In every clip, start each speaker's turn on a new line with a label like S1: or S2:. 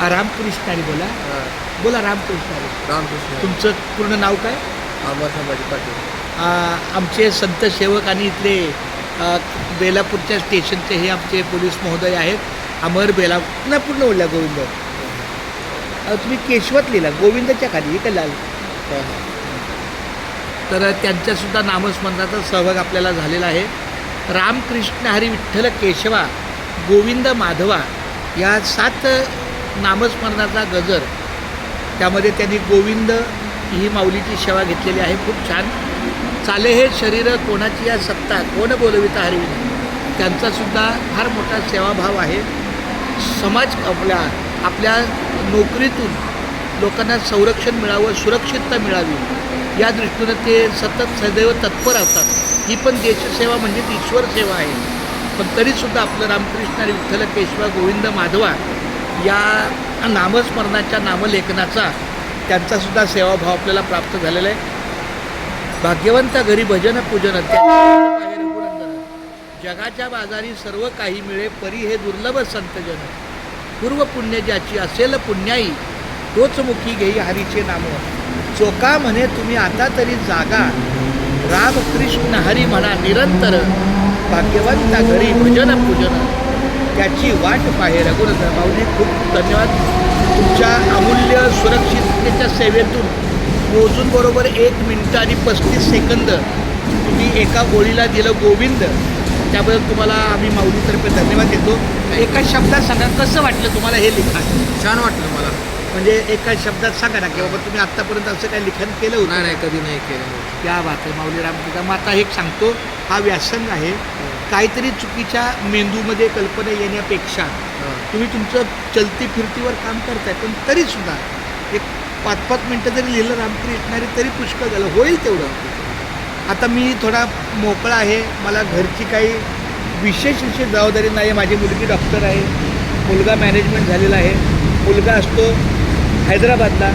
S1: हा, रामकृष्ण हरी बोला. बोला रामकृष्ण हरी.
S2: रामकृष्ण
S1: तुमचं पूर्ण नाव काय?
S2: आंबा संभाजी पाटील.
S1: आ, आमचे संत सेवक आणि इथले बेलापूरच्या स्टेशनचे हे आमचे पोलीस महोदय आहेत. अमर बेला नाही पूर्ण बोलल्या गोविंद. तुम्ही केशवत लिहिला गोविंदच्या खाली का लाल. तर त्यांच्यासुद्धा नामस्मरणाचा सहभाग आपल्याला झालेला आहे. रामकृष्ण हरी विठ्ठल केशवा गोविंद माधवा या सात नामस्मरणाचा गजर. त्यामध्ये त्यांनी गोविंद ही माऊलीची सेवा घेतलेली आहे. खूप छान. चाले हे शरीर कोणाची या सत्ता? कोण बोलविता हरविना त्यांचासुद्धा फार मोठा सेवाभाव आहे. समाज आपल्या आपल्या नोकरीतून लोकांना संरक्षण मिळावं सुरक्षितता मिळावी या दृष्टीनं ते सतत सदैव तत्पर असतात. ही पण देशसेवा म्हणजेच ईश्वर सेवा आहे. पण तरीसुद्धा आपलं रामकृष्ण आणि विठ्ठल केशवा गोविंद माधवा या नामस्मरणाच्या नामलेखनाचा त्यांचासुद्धा सेवाभाव आपल्याला प्राप्त झालेला आहे. भाग्यवंत घरी भजन पूजन जगाच्या बाजारी सर्व काही मिळे परी हे दुर्लभ संतजन पूर्व पुण्य ज्याची असेल पुण्याई तोच मुखी घेई हरीचे नाम. चोका म्हणे तुम्ही आता तरी जागा. राम कृष्ण हरी म्हणा निरंतर. भाग्यवंता घरी भजन पूजन. त्याची वाट पाहे रघुनंदन भाऊने. खूप धन्यवाद. तुमच्या अमूल्य सुरक्षिततेच्या सेवेतून मोजून बरोबर एक मिनटं आणि पस्तीस सेकंद तुम्ही एका गोळीला दिलं गोविंद. त्याबद्दल तुम्हाला आम्ही माऊलीतर्फे धन्यवाद देतो. एका शब्दात सांगा कसं वाटलं तुम्हाला हे लिखाण?
S2: छान वाटलं मला.
S1: म्हणजे एका शब्दात सांगा ना की बाबा तुम्ही आत्तापर्यंत असं काही लिखाण केलं होतं?
S2: नाही कधी नाही केलं.
S1: त्या बात आहे माऊली रामकृष्ण मग आता एक सांगतो हा व्यासंग आहे. काहीतरी चुकीच्या मेंदूमध्ये कल्पना येण्यापेक्षा. तुम्ही तुमचं चलती फिरतीवर काम करताय पण तरीसुद्धा एक पाच पाच मिनटं जरी लिहिलं रामकृष्णारी तरी पुष्कळ झालं. होईल तेवढं. आता मी थोडा मोकळा आहे. मला घरची काही विशेष अशी जबाबदारी नाही आहे माझी मुलगी डॉक्टर आहे. मुलगा मॅनेजमेंट झालेला आहे. मुलगा असतो हैदराबादला.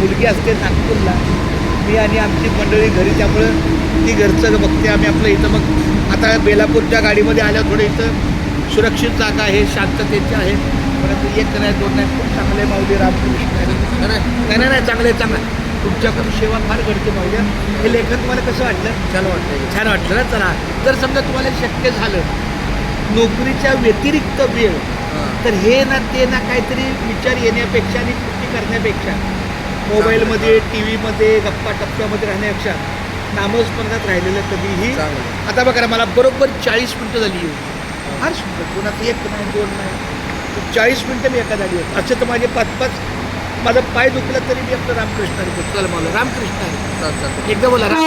S1: मुलगी असते नागपूरला. मी आणि आमची मंडळी घरी त्यामुळं ती घरचं बघते. आम्ही आपलं इथं मग आता बेलापूरच्या गाडीमध्ये आल्या थोडं इथं सुरक्षित जागा आहे शांततेची आहे. परंतु एक नाही दोन नाही खूप चांगले माऊली रामकृष्ण? नाही नाही नाही चांगले चांगलं. तुमच्याकडून सेवा फार घडते माऊली. हे लेखन तुम्हाला कसं वाटलं?
S2: छान वाटलं.
S1: छान वाटलं ना? चला. जर समजा तुम्हाला शक्य झालं नोकरीच्या व्यतिरिक्त वेळ. तर हे ना ते ना काहीतरी विचार येण्यापेक्षा आणि कृती करण्यापेक्षा मोबाईलमध्ये टी व्हीमध्ये गप्पा टप्प्यामध्ये राहण्यापेक्षा नामस्मरणात राहिलेलं कधीही. आता बघा मला बरोबर चाळीस मिनटं झाली येऊ फार सुंदर. कोणाचं एक नाही दोन नाही. तर चाळीस मिनटं मी एका झाली होती असं तर माझे पाच पाच माझा पाय दुखला तरी मी आपलं रामकृष्ण बोलतो. मला रामकृष्ण एकदा बोला राम